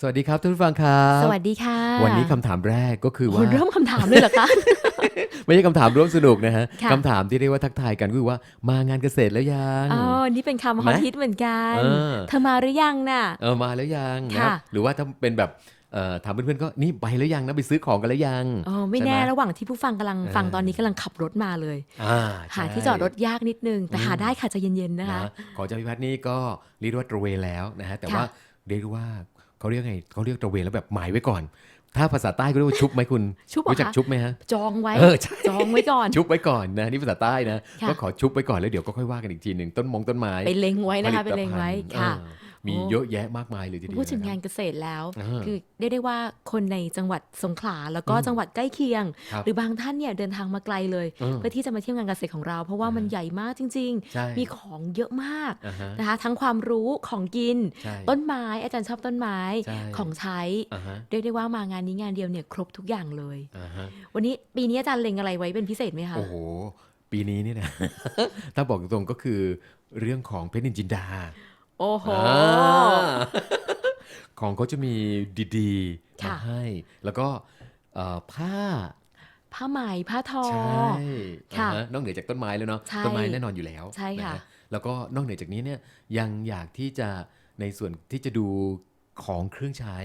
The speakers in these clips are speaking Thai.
สวัสดีครับท่านผู้ฟังครับสวัสดีค่ะ วันนี้คำถามแรกก็คือโอ้ว่าเริ่มคำถามเลยเหรอคะ ไม่ใช่คำถามร่วมสนุกนะฮะค่ะคำถามที่เรียกว่าทักทายกันก็คือว่ามางานเกษตรแล้วยังอ๋อนี่เป็นคำฮอตฮิตเหมือนกันเออเธอมาหรือยังน่ะเออมาแล้วยังนะครับค่ะหรือว่าถ้าเป็นแบบเอ่อถามเพื่อนๆก็นี่ไปแล้วยังนะไปซื้อของกันแล้วยังอ๋อไม่ใช่ไหมแน่ระหว่างที่ผู้ฟังกำลังเออฟังตอนนี้กำลังขับรถมาเลยอ่าหาใช่ที่จอดรถยากนิดนึง แต่หาได้ค่ะใจะเย็นๆนะคะนะของอาจารย์พิพัฒน์นี่ก็เรียกว่าตระเวนแล้วนะฮะแต่ค่ะว่าเรียกว่า เขาเรียกไงเขาเรียกตระเวนแล้วแบบหมายไว้ก่อน ถ้าภาษาใต้ก็เรียกว่าชุบไหมคุณชุบเหรอรู้จักคะชุบไหมฮะจองไว้เออใช่จองไว้ก่อน ชุบไว้ก่อนนะนี่ภาษาใต้นะค่ะก็ขอชุบไว้ก่อนแล้วเดี๋ยวก็ค่อยว่ากันอีกทีหนึ่งต้นมงต้นไม้ไปเล็งไว้นะคะไปผตเล็งไว้ภัณฑ์ค่ะเออ มีโอ้เยอะแยะมากมายเลยทีเดียวพูดถึงนะคงารับนเกษตรแล้วอ่าคือเรียกได้ว่าคนในจังหวัดสงขลาแล้วก็อืมจังหวัดใกล้เคียงครับหรือบางท่านเนี่ยเดินทางมาไกลเลยเออเพื่อที่จะมาเที่ยวงานเกษตรของเรา เพราะว่ามันอ่าใหญ่มากจริงใช่ๆมีของเยอะมากอ่าฮะนะคะทั้งความรู้ของกินใช่ต้นไม้อาจารย์ชอบต้นไม้ใช่ของใช้อ่าฮะเรียกได้ว่ามางานนี้งานเดียวเนี่ยครบทุกอย่างเลยอ่าฮะวันนี้ปีนี้อาจารย์เล็งอะไรไว้เป็นพิเศษไหมคะโอ้โหปีนี้นี่นะถ้าบอกตรงๆก็คือเรื่องของเพชรนินจินดา โอ้โหอ่าของเขาจะมีดีๆมาค่ะให้ แล้วก็เอ่อผ้า ผ้าไหมผ้าทอ ใช่ค่ะอ่าฮะนอกเหนือจากต้นไม้แล้วเนาะใช่ต้นไม้แน่นอนอยู่แล้ว ใช่ค่ะนฮแล้วก็นอกเหนือจากนี้เนี่ยยังอยากที่จะในส่วนที่จะดูของเครื่องใช้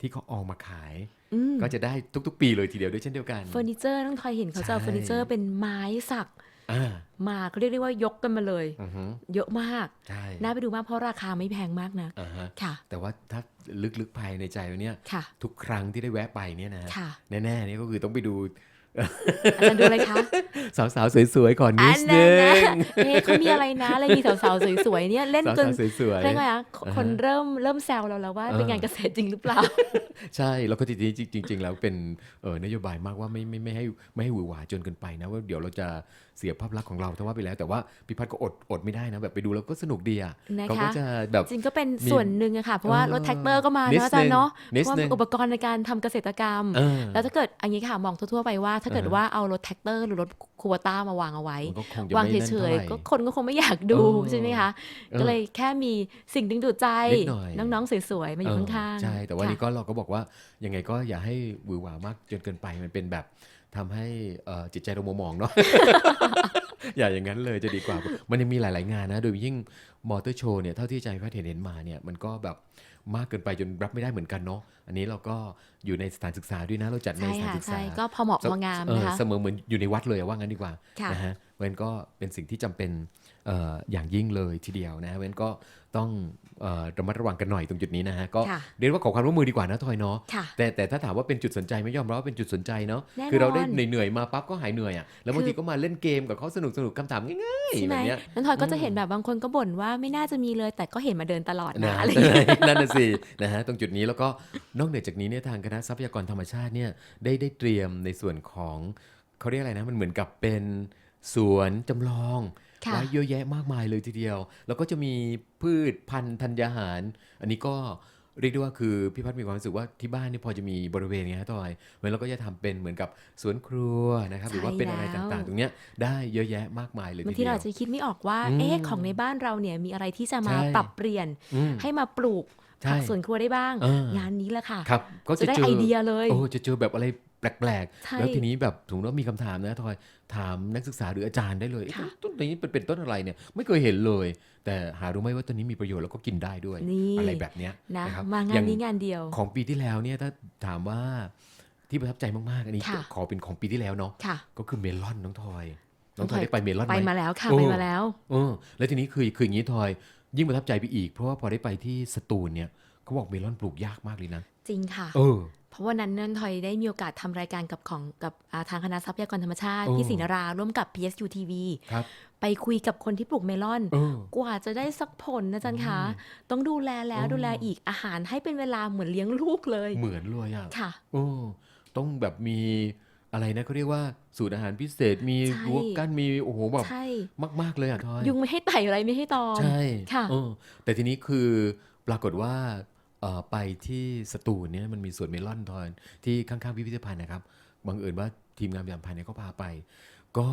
ที่เขาออกมาขายอืมก็จะได้ทุกๆ ปีเลยทีเดียวด้วยเช่นเดียวกัน เฟอร์นิเจอร์น้องทอยเห็นเขาจะเอาใช่เฟอร์นิเจอร์เป็นไม้สัก อ่ามาเขาเรียกได้ว่ายกกันมาเลย อือฮึเยอะมากใช่น่าไปดูมากเพราะราคาไม่แพงมากนะ อ่าฮะค่ะ แต่ว่าถ้าลึกๆภายในใจแล้วเนี่ย ค่ะ ทุกครั้งที่ได้แวะไปเนี่ยนะค่ะ แน่ๆนี่ก็คือต้องไปดู อาจารย์ดูอะไรคะสาวๆสวยๆก่อนนิอัดนนึนั้นนะงเอ๊ะเขามีอะไรนะอะไรมีสาวๆสวยๆเนี่ยเล่นสาวจนๆสวยเรียกว่าอะอ่าฮะคนเริ่มเริ่มแซวเราแล้วว่าเออเป็นงานเกษตรจริงหรือเปล่า ๆใช่แล้วก็จริงๆจริงๆแล้วเป็นเออนโยบายมากว่าไม่ไม่ไม่ให้ไม่ให้หวือหวาจนเกินไปนะว่าเดี๋ยวเราจะเสียภาพลักษณ์ของเราแต่ว่าไปแล้ว แต่ว่าพี่พัฒน์ก็อดอดไม่ได้นะแบบไปดูแล้วก็สนุกดีอะนะคะเขาก็จะแบบจริงก็เป็นมีส่วนหนึ่งอะค่ะ เพราะว่าเออรถแท็กเตอร์ก็มานิดเนาะอาจารย์เนาะนึงนิดเพราะว่านึงอุปกรณ์ในการทำเกษตรกรรมเออแล้วถ้าเกิดอันนี้ค่ะมองทั่วๆไปว่า ถ้าเกิดอ่าฮะว่าเอารถแท็กเตอร์หรือรถคูวต้ามาวางเอาไว้มันก็คงจะวางไม่เฉนั่นยเท่าไหร่ๆก็คนก็คงไม่อยากดูเออใช่ไหมคะเออก็เลยแค่มีสิ่งดึงดูดใจนิดหน่อยน้องๆสวยๆมาอยู่ข้างๆใช่แต่ว่าค่ะนี่ก็เราก็บอกว่ายังไงก็อย่าให้หวือหวามากจนเกินไปมันเป็นแบบ ทำให้เอ่อจิตใจเรามัวหมองเนาะอย่าอย่างนั้นเลยจะดีกว่า มันยังมีหลาย ๆ งานนะ โดยยิ่งมอเตอร์โชว์เนี่ยเท่าที่ใจพัฒเห็นเห็นมาเนี่ยมันก็แบบมากเกินไปจนรับไม่ได้เหมือนกันเนาะอันนี้เราก็อยู่ในสถานศึกษาด้วยนะเราจัดในใช่สถานค่ะศึกษาใช่ก็พอเหมาะพองามเออนะคะเสมอเหมือนอยู่ในวัดเลยอะว่างั้นดีกว่าค่ะนะฮะ มันก็เป็นสิ่งที่จำเป็นเอ่ออย่างยิ่งเลยทีเดียวนะฮะมันก็ต้องเอ่อระมัดระวังกันหน่อยตรงจุดนี้นะฮะก็ค่ะเรียกว่าขอความร่วมมือดีกว่านะทอยเนาะค่ะแต่แต่ถ้าถามว่าเป็นจุดสนใจไหม่ยอมรับว่าเป็นจุดสนใจเนาะแน่นอนคือเราได้เหนื่อยๆมาปั๊บก็หายเหนื่อยอะแล้วบางคือทีก็มาเล่นเกมกับเขาสนุกสนุกๆคำถามง่ายๆใช่ไหแบมบเนี้ยนันทอยก็จะเห็นแบบบางคนก็บ่นว่าไม่น่าจะมีเลย แต่ก็เห็นมาเดินตลอดนะนะอะไรอย่างเงี้ยนั่นน่ะสินะฮะตรงจุดนี้แล้วก็นอกเหนือจากนี้เนี่ยทางคณะทรัพยากรธรรมชาติเนี่ยได้ได้เตรียมในส่วนของเขาเรียกอะไรนะมันเหมือนกับเป็น สวนจำลองค่ะไว้เยอะแยะมากมายเลยทีเดียว แล้วก็จะมีพืชพันธุ์ธัญญาหาร อันนี้ก็เรียกได้ว่าคือพี่พัฒน์มีความรู้สึกว่าที่บ้านเนี่ยพอจะมีบริเวณไงฮะทอยเหมือนเราก็จะทำเป็นเหมือนกับสวนครัวนะครับ หรือว่าเป็นอะไรใช่แล้วต่างๆ ตรงเนี้ยได้เยอะแยะมากมายเลยบางทีทีเดีเรายวอาจจะคิดไม่ออกว่าอืมเอ๊ะของในบ้านเราเนี่ยมีอะไรที่จะมาใช่ปรับเปลี่ยนอืมให้มาปลูกใช่ผักสวนครัวได้บ้างเอองานนี้แหละค่ะครับก็จะจะได้เจอไอเดียเลยโอ้จะเจอแบบอะไร แปลกใช่ๆแล้วทีนี้แบบสมมติว่ามีคำถามนะทอยถามนักศึกษาหรืออาจารย์ได้เลยค่ะเอ๊ะต้นนี้เป็นเป็นต้นอะไรเนี่ยไม่เคยเห็นเลย แต่หารู้ไหมว่าต้นนี้มีประโยชน์แล้วก็กินได้ด้วยนี่อะไรแบบเนี้ยนะนะครับมางาอย่นนี้งานเดียว ของปีที่แล้วเนี่ยถ้าถามว่าที่ประทับใจมากๆอันนี้ค่ะขอเป็นของปีที่แล้วเนาะค่ะก็คือเมลอนน้องทอยน้น้อองงททออยยได้ไปเมลอนไหไปมมาแล้วค่ะโอ้ไปมาแล้วเออแล้วทีนี้คือคืออย่างนี้ทอย ยิ่งประทับใจไปอีก เพราะว่าพอได้ไปที่สตูลเนี่ยเขาบอกเมลอนปลูกยากมากเลยนะจริงค่ะ เออ เพราะวันนั้นนันทอยได้มีโอกาสทำรายการกับของกับอ่าทางคณะทรัพยากรธรรมชาติโอ้พี่ศรีนารา ร่วมกับ PSU TV ครับไปคุยกับคนที่ปลูกเมลอนเออกว่าจะได้สักผลนะจันคะอืมต้องดูแลแล้วโอ้ดูแลอีกอาหารให้เป็นเวลาเหมือนเลี้ยงลูกเลย เหมือนเลยอะค่ะโอ้ต้องแบบมีอะไรนะเขาเรียกว่าสูตรอาหารพิเศษมีใช่รั้วกั้นมีโอ้โหแบบใช่มาก ๆ เลยอะทอยยุงไม่ให้ไต่อะไรไม่ให้ตอมใช่ค่ะเออแต่ทีนี้คือปรากฏว่าเอ่อ ไปที่สตูลเนี่ยมันมีสวนเมลอนทอยที่ข้างๆพิพิธภัณฑ์นะครับบังเอิญว่าทีมงานประจำพันธ์เนี่ยก็พาไป ก็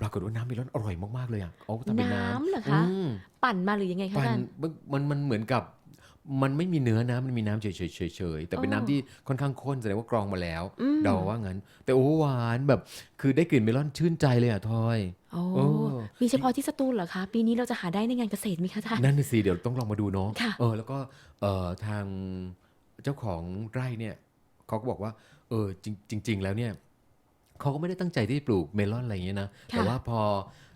ปรากฏว่าน้ำเมลอนอร่อยมากๆเลยอะเอาทำเป็นน้ำน้ำเหรอคะอืมปั่นมาหรือยังไงคะปั่นอาจารย์มันมันมันเหมือนกับ มันไม่มีเนื้อนะมันมีน้ำเฉยๆเฉยๆแต่เป็นอ๋อน้ำที่ค่อนข้างข้นแสดงว่ากรองมาแล้วอืมเดาว่างั้น แต่โอ้หวานแบบ คือได้กลิ่นเมลอนชื่นใจเลยอะทอยโอ้เออมีเฉพาะที่สตูลเหรอคะ ปีนี้เราจะหาได้ในงานเกษตรไหมคะท่านนั่นน่ะสิเดี๋ยวต้องลองมาดูเนาะค่ะเออแล้วก็เออทางเจ้าของไร่เนี่ยเขาก็บอกว่า เออจริงจริงๆแล้วเนี่ยเขาก็ไม่ได้ตั้งใจที่จะปลูกเมลอนอะไรอย่างเงี้ยนะ แต่ว่าพอ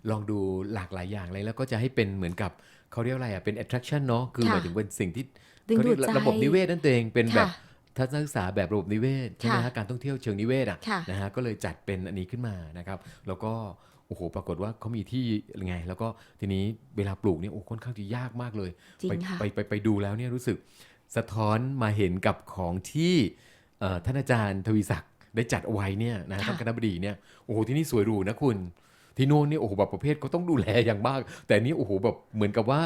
ลองดูหลากหลายอย่างเลยแล้วก็จะให้เป็นเหมือนกับ เขาเรียกอะไรอะเป็น attraction เนาะคือหมายถึงเป็นสิ่งที่ดึงเขาดูเรียดกใจระบบนิเวศนั่นเองเป็นแบบค่ะทัศนศึกษาแบบระบบนิเวศใช่ไหมค่ะฮะการท่องเที่ยวเชิงนิเวศอะค่ะนะฮะก็เลยจัดเป็นอันนี้ขึ้นมานะครับแล้วก็โอ้โห ปรากฏว่าเขามีที่ไง แล้วก็ทีนี้เวลาปลูกเนี่ยโอ้ค่อนข้างจะยากมากเลยจริงไปค่ะไปไปไปดูแล้วเนี่ยรู้สึกสะท้อนมาเห็นกับของที่เอ่อท่านอาจารย์ทวีศักดิ์ได้จัดเอาไว้เนี่ยนะค่ะท่านคณบดีเนี่ยโอ้โหที่นี่สวยหรูนะคุณ ที่โน่นเนี่ยโอ้โหแบบประเภทเขาต้องดูแลอย่างมาก แต่นี่โอ้โหแบบเหมือนกับว่า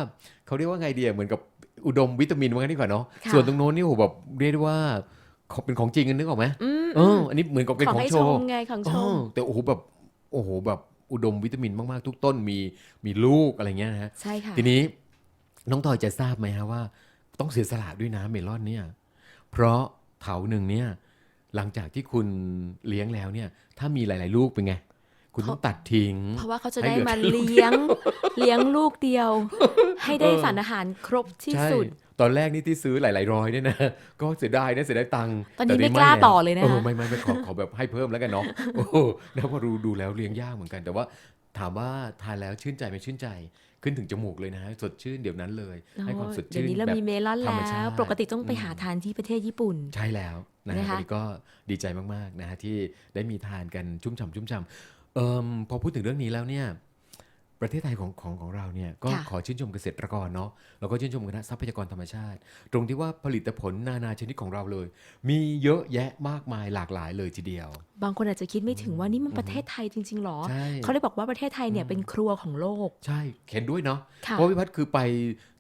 เขาเรียกว่าไงเดียเหมือนกับอุดมวิตามินว่างั้นดีกว่าเนาะค่ะส่วนตรงโน้นนี่โอ้โหแบบเรียกได้ว่าของเป็นของจริงกันนึกออกไหมอืมเอออันนี้เหมือนกับเป็นของของให้โชชว์มไงของชอ๋อมแต่โอ้โหแบบโอ้โหแบบอุดมวิตามินมากๆ ทุกต้นมีมีลูกอะไรเงี้ยนะฮะใช่ค่ะทีนี้น้องทอยจะทราบไหมฮะว่า ต้องเสียสละด้วยนะเมลอนเนี่ย เพราะเถาหนึ่งเนี่ยหลังจากที่คุณเลี้ยงแล้วเนี่ย ถ้ามีหลาย ๆ ลูกเป็นไง คุณต้องตัดทิ้ง เพราะว่าเขาจะให้ได้เหลือมาแค่ลูกเลี้ยงเลี้ยงลูกเดียว ให้ได้เออสารอาหารครบที่ใช่สุด ตอนแรกนี่ที่ซื้อหลาย ๆ ร้อยเนี่ยนะ ก็เสียดายนะเสียดายตังค์ตอนนี้แไม่กล้าแวต่อเลยนะเออไม่ไม่ไม่ขอขอแบบให้เพิ่มแล้วกันเนาะโอ้โหแล้วพอดูดูแล้วเลี้ยงยากเหมือนกัน แต่ว่าถามว่าทานแล้วชื่นใจไหมชื่นใจขึ้นถึงจมูกเลยนะสดชื่นเดี๋ยวนั้นเลย ให้ความสดเดี๋ยชื่วนนี้เราแบบมีเมลอนธรรมแล้ชาติวปกติต้องไปอืมหาทานที่ประเทศญี่ปุ่น ใช่แล้วนะฮะนะคะวันนี้ก็ดีใจมากๆนะฮะที่ได้มีทานกันชุ่มฉ่ำชุ่มฉ่ำ เอ่มพอพูดถึงเรื่องนี้แล้วเนี่ยประเทศไทยของของของเราเนี่ยก็ค่ะขอชื่นชมเกษตรกรเนาะแล้วก็ชื่นชมคณะทรัพยากรธรรมชาติ ตรงที่ว่าผลิตผลนานาชนิดของเราเลย มีเยอะแยะมากมายหลากหลายเลยทีเดียว บางคนอาจจะคิดไม่ถึงว่านี่มันอืมประเทศไทยจริงๆหรอใช่เขาเลยบอกว่าประเทศไทยเนี่ยอืมเป็นครัวของโลก ใช่เห็นด้วยเนาะค่ะเพราะวิพัฒน์คือไป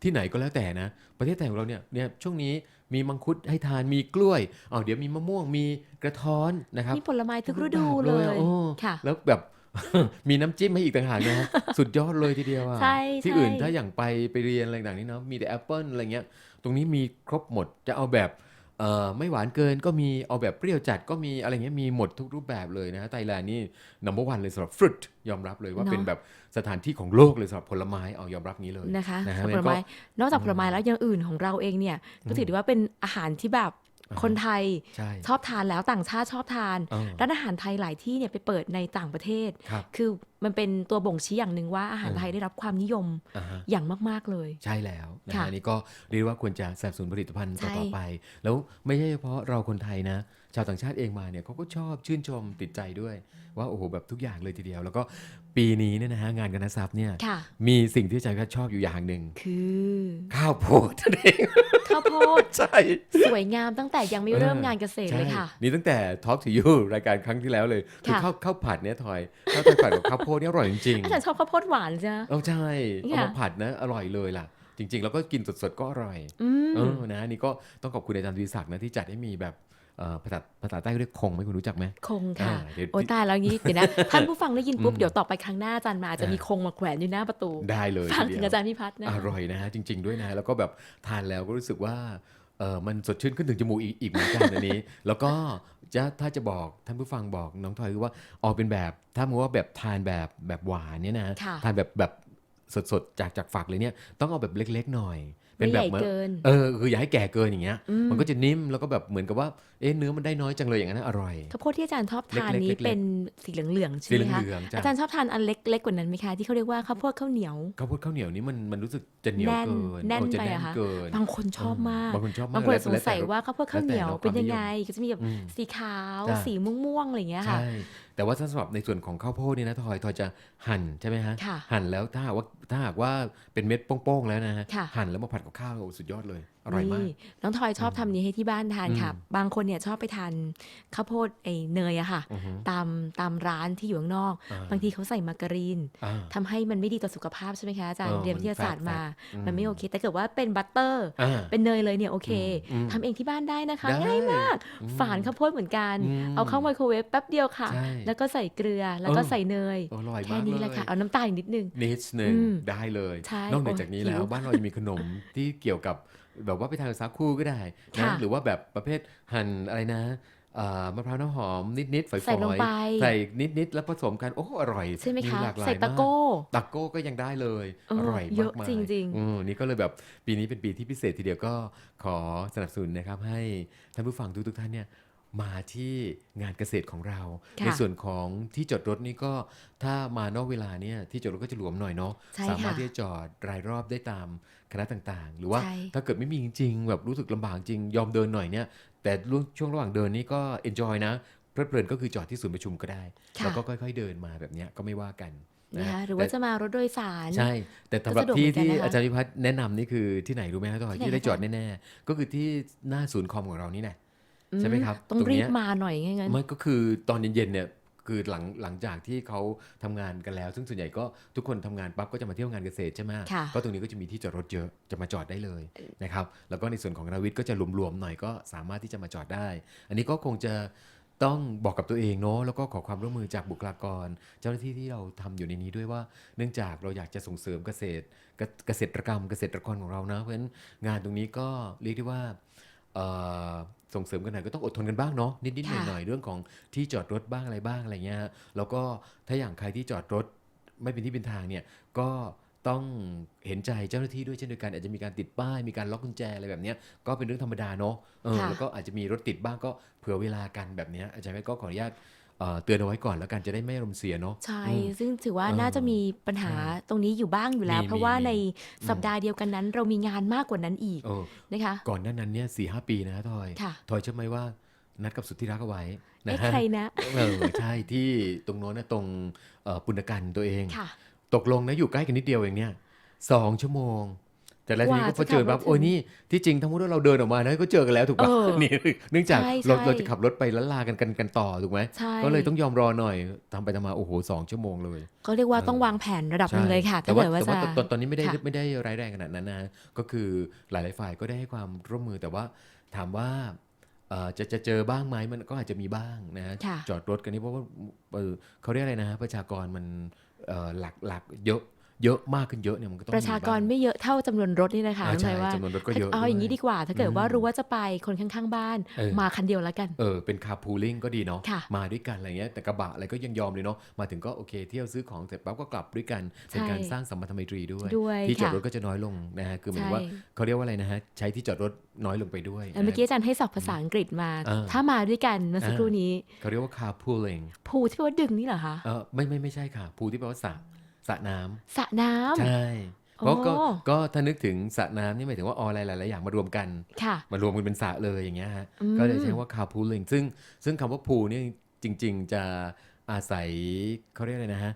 ที่ไหนก็แล้วแต่นะ ประเทศไทยของเราเนี่ยเนี่ยช่วงนี้ มีมังคุดให้ทานมีกล้วยอ๋อเดี๋ยวมีมะม่วงมีกระท้อนนะครับมีผลไม้ทุกทุกฤดูแบบเลเลยยอะโอ้ค่ะแล้วแบบมีน้ำจิ้มให้อีกต่างหากนะฮะสุดยอดเลยทีเดียวอะใช่ที่ใช่อื่นถ้าอย่างไปไปเรียนอะไรต่างๆนี่เนาะมีแต่แอปเปิลอะไรเงี้ย ตรงนี้มีครบหมดจะเอาแบบ เอ่อไม่หวานเกินก็มีเอาแบบเปรี้ยวจัดก็มีอะไรเงี้ยมีหมดทุกรูปแบบเลยนะไทยแลนด์นี่นัมเบอร์วันเลยสำหรับฟรุตยอมรับเลยว่าเนอะเป็นแบบสถานที่ของโลกเลยสำหรับผลไม้เอายอมรับงี้เลยนะคะนะฮะผมันก็ลไม้นอกจากผลไม้แล้วอย่างอื่นของเราเองเนี่ยก็ถือได้ว่าเป็นอาหารที่แบบอ่าฮะ คนไทยใช่ชอบทานแล้วต่างชาติชอบทานเออร้านอาหารไทยหลายที่เนี่ยไปเปิดในต่างประเทศครับคือมันเป็นตัวบ่งชี้อย่างหนึ่งว่าอาหารเออไทยได้รับความนิยมอ่าฮะอย่างมาก ๆ เลย ใช่แล้วนะค่ะฮะอันนี่ก็เรียกว่าควรจะสนับสนุนผลิตภัณฑ์ใช่ต่อๆไป แล้วไม่ใช่เฉพาะเราคนไทยนะ ชาวต่างชาติเองมาเนี่ยเขาก็ชอบชื่นชมติดใจด้วย ว่าโอ้โหแบบทุกอย่างเลยทีเดียว แล้วก็ปีนี้เนี่ยนะฮะงานกันนะซับเนี่ยค่ะมีสิ่งที่อาจารย์ก็ชอบอยู่อย่างหนึ่งคือข้าวโพดนั่นเองข้าวโพดใช่สวยงามตั้งแต่ยังไม่เริ่มงานเกษตรเลยค่ะใช่นี่ตั้งแต่ Talk to You รายการครั้งที่แล้วเลยคือค่ะข้าวข้าวผัดเนี่ยทอยข้าวทอยผัดกับข้าวโพดเนี่ยอร่อยจริงอาจารย์ชอบข้าวโพดหวานจ้ะๆเอาใช่เอาค่ะมาผัดนะอร่อยเลยล่ะจริงๆ แล้วก็กินสดๆ ก็อร่อยอืมเออ นะ นี่ก็ต้องขอบคุณอาจารย์ทวีศักดิ์นะที่จัดให้มีแบบเอ่อ ภาษาภาษาใต้เรียกคงไหมคุณรู้จักไหมคงค่ะอ่าเดี๋ยวโอ้ยตายแล้วงี้เดี๋ยวนะ ท่านผู้ฟังได้ยินปุ๊บอืมเดี๋ยวต่อไปครั้งหน้าอาจารย์มาอาจจะอ่ามีมีคงมาแขวนอยู่หน้าประตู ได้เลยฟังทีถึงเดียวอาจารย์พิพัฒน์นะอร่อยนะฮะจริง ๆด้วยนะ แล้วก็แบบทานแล้วก็รู้สึกว่าเออมันสดชื่นขึ้นถึงจมูกอีกอีกเหมือนกันอันนี้ แล้วก็จะถ้าจะบอกท่านผู้ฟังบอกน้องทอยคือว่าออกเป็นแบบถ้ามึงว่าแบบทานแบบแบบหวานเนี่ยนะค่ะทานแบบแบบสดๆจากจากฝักเลยเนี่ยต้องเอาแบบเล็ก ๆ หน่อย ไม่ใหญ่หมือนเกินเออคืออย่าให้แก่เกินอย่างเงี้ยอืมมันก็จะนิ่มแล้วก็แบบเหมือนกับว่าเอ๊ะเนื้อมันได้น้อยจังเลยอย่างนั้นนะอร่อยข้าวโพดที่อาจารย์ชอบทานเล็กๆนี้เล็กๆเป็นสีเหลืองๆใช่สีไหมคะเหลืองๆจ้ะอาจารย์ชอบทานอันเล็กเล็กกว่านั้นไหมคะที่เขาเรียกว่าข้าวโพดข้าวเหนียวข้าวโพดข้าวเหนียวนี่มันมันรู้สึกจะเหนียวแน่นเกินแน่นเออจะไปแน่อะนคะเกินบางคนชอบมากบางคนชอบมากบางคนแล้วสงสัยแล้วแต่ว่าข้าวโพดข้าวเหนียวแล้วแต่เป็นยังความนิยมไงก็จะมีแบบอืมสีขาวจ้ะสีม่วงๆอะไรอย่างเงี้ยค่ะใช่แต่ว่าสำหรับในส่วนของข้าวโพดนี่นะทอยทอยจะหั่นใช่ไหมฮะค่ะหั่นแล้วถ้าหากว่า ถ้าหากว่าเป็นเม็ดโป้งๆแล้วนะฮะค่ะหั่นแล้วมาผัดกับข้าวโอ้สุดยอดเลยอร่อยมากนี่น้องทอยชอบทำนี้ให้ที่บ้านทานค่ะอืมบางคนเนี่ยชอบไปทานข้าวโพดไอ้เนยอะค่ะอือฮึตามตามร้านที่อยู่ข้างนอกอ่าบางทีเขาใส่มาการีนอ่าทำให้มันไม่ดีต่อสุขภาพใช่ไหมคะอาจารย์เออเรียนวิทยาศาสตร์มันแฟตมาอืมมันไม่โอเค แต่เกิดว่าเป็นบัตเตอร์อ่าเป็นเนยเลยเนี่ยโอเคอืมทำเองที่บ้านได้นะคะได้ง่ายมากอืมฝานข้าวโพดเหมือนกันอืมเอาเข้าไมโครเวฟแป๊บเดียวค่ะใช่แล้วก็ใส่เกลือแล้วก็เออใส่เนยอร่อยแค่มากนี้เลแหละยค่ะเอาน้ำตาลอีกนิดนึงนิดหนึ่งอืมได้เลยใช่นอกเหนือโอ้ยจากนี้หิวแล้วบ้านเรายังมีขนมที่เกี่ยวกับแบบว่าไปทานกับสาคูก็ได้นะค่ะหรือว่าแบบประเภทหั่นอะไรนะเอ่อมะพร้าวน้ำหอมนิดๆฝอยๆใส่ลงไปใส่นิดๆแล้วผสมกันโอ้อร่อยใช่ไหมคะหลากหลายใส่ตะโก้มากตะโก้ก็ยังได้เลยเอออร่อยเยมาอะกมายจริงๆอืมนี่ก็เลยแบบปีนี้เป็นปีที่พิเศษทีเดียวก็ขอสนับสนุนนะครับให้ท่านผู้ฟังทุกๆท่านเนี่ย มาที่งานเกษตรของเราค่ะในส่วนของที่จอดรถนี่ก็ถ้ามานอกเวลาเนี่ยที่จอดรถก็จะหลวมหน่อยเนาะใช่สามารถค่ะที่จะจอดรายรอบได้ตามคณะต่างๆ หรือว่าใช่ถ้าเกิดไม่มีจริงๆแบบรู้สึกลำบากจริงยอมเดินหน่อยเนี่ยแต่ช่วงระหว่างเดินนี่ก็ enjoy นะเพลิดเพลินก็คือจอดที่ศูนย์ประชุมก็ได้ค่ะแล้วก็ค่อย ๆเดินมาแบบเนี้ยก็ไม่ว่ากันนะคะฮหรือว่าแต่จะมารถโดยสารใช่ แต่สำหรับก็สะดวกที่เหมือนกันที่นะคะอาจารย์วิพัฒน์แนะนำนี่คือที่ไหนรู้ไหมครับต่อยที่ไหนที่ได้คะจอดแน่ๆก็คือที่หน้าศูนย์คอมของเรานี่แหละอื ใช่ไหมครับต้องตรงรีเนี้บยมาหน่อยงั้นมันก็คือตอนเย็นๆเนี่ยคือหลังหลังจากที่เขาทำงานกันแล้ว ซึ่งส่วนใหญ่ก็ทุกคนทำงานปั๊บก็จะมาเที่ยวงานเกษตรใช่ไหมค่ะก็ตรงนี้ก็จะมีที่จอดรถเยอะจะมาจอดได้เลยนะครับแล้วก็ในส่วนของนาวิทย์ก็จะรวมๆหน่อยก็สามารถที่จะมาจอดได้ อันนี้ก็คงจะต้องบอกกับตัวเองเนาะแล้วก็ขอความร่วมมือจากบุคลากร เจ้าหน้าที่ที่เราทำอยู่ในนี้ด้วยว่า เนื่องจากเราอยากจะส่งเสริมเกษตรเกเกษตรกรรมเกษตรกรของเรานะเพราะฉะนั้นงานตรงนี้ก็เรียกได้ว่าเอ่อ ส่งเสริมกันหน่อยก็ต้องอดทนกันบ้างเนาะนิดๆหค่ะน่อยๆเรื่องของที่จอดรถบ้างอะไรบ้างอะไรเงี้ยฮะแล้วก็ถ้าอย่างใครที่จอดรถไม่เป็นที่เป็นทางเนี่ยก็ต้องเห็นใจเจ้าหน้าที่ด้วยเช่นเดียวกันอาจจะมีการติดป้ายมีการล็อกกุญแจอะไรแบบเนี้ยก็เป็นเรื่องธรรมดาเนาะเออค่ะแล้วก็อาจจะมีรถติดบ้างก็เผื่อเวลากันแบบเนี้ยอาจารย์ก็ขออนุญาต เอ่อเตือนเอาไว้ก่อนแล้วกันจะได้ไม่อารมณ์เสียเนาะใช่อืมซึ่งถือว่าเออน่าจะมีปัญหาใช่ตรงนี้อยู่บ้างอยู่แล้วมีเพราะว่ามีในมีสัปดาห์เดียวกันนั้น เรามีงานมากกว่านั้นอีกเออนะคะ ก่อนหน้านั้นเนี่ยสี่ห้าปีนะทอยค่ะทอยเชื่อไหมว่านัดกับสุดที่รักเอาไว้นะเอ๊ะฮะใครนะเออใช่ที่ตรงโน้นนะตรงเอ่อปุณกันตัวเองค่ะตกลงนะอยู่ใกล้กันนิดเดียวเองเนี่ยสองชั่วโมง แต่แล้วทีนี้กว่าก็พอเจอจะขับรถปั๊บถึงโอ้ยนี่ที่จริงทั้งหมดว่าเราเดินออกมานะก็เจอกันแล้วถูกปะเออนี่เนื่องจากใช่เราใช่เราจะขับรถไปแล้วลากันกันกันต่อถูกไหมใช่ก็เลยต้องยอมรอหน่อยทำไปทำมาโอ้โหสองชั่วโมงเลยก็เรียกว่าต้องวางแผนระดับหนึ่งเลยค่ะแต่ถ้าว่าเกิดว่าแต่จะว่าตอนตอนนี้ไม่ได้ค่ะไม่ได้ร้ายแรงขนาดนั้นนะก็คือหลายๆฝ่ายก็ได้ให้ความร่วมมือแต่ว่าถามว่าเอ่อจะจะเจอบ้างไหมมันก็อาจจะมีบ้างนะฮะค่ะจอดรถกันนี่เพราะว่าเอ่อเขาเรียกอะไรนะฮะประชากรมันเอ่อหลักหลักเยอะ เยอะมากขึ้นเยอะเนี่ยมันก็ต้องประชากรมีบ้งไม่เยอะเท่าจำนวนรถนี่นะคะอ่าน้องใช่นายว่าจำนวนรถก็เยอะเอาอย่างนี้ด้วยดีกว่า ถ้าเกิดว่าอืมรู้ว่าจะไปคนข้างๆ บ้านเออมาคันเดียวแล้วกันเออเป็นคาพูลิ่งก็ดีเนาะค่ะมาด้วยกันอะไรเงี้ยแต่กระบะอะไรก็ยังยอมเลยเนาะมาถึงก็โอเคเที่ยวซื้อของเสร็จปั๊บก็กลับด้วยกันเป็นใช่การสร้างสัมพันธไมตรีด้วยด้วยที่จอดค่ะรถก็จะน้อยลงนะฮะคือหมายถึใช่งว่าเขาเรียกว่าอะไรนะฮะใช้ที่จอดรถน้อยลงไปด้วยเออเมื่อกี้อาจารย์ให้ศัพท์ภาษาอังกฤษมาอ่าถ้ามาด้วยกันเมื่อสักครู่นี้เขาเรียกว่า carpooling ภูที่แปลว่าดึงนี่เหรอคะเออไม่ไม่ไม่ใช่ค่ะพูที่แปลว่าสระส ระน้ำสระน้ำใช่เพราะก็อ๋อก็ถ้านึกถึงสระน้ำนี่หมายถึงว่าอออะไรหลายๆอย่างมารวมกันค่ะมารวมกันเป็นสระเลยอย่างเงี้ยฮะอืมก็เลยใช้ว่า carpooling ซึ่งซึ่งคำว่า pool เนี่ยจริง ๆ จะอาศัยเขาเรียกอะไรนะฮะ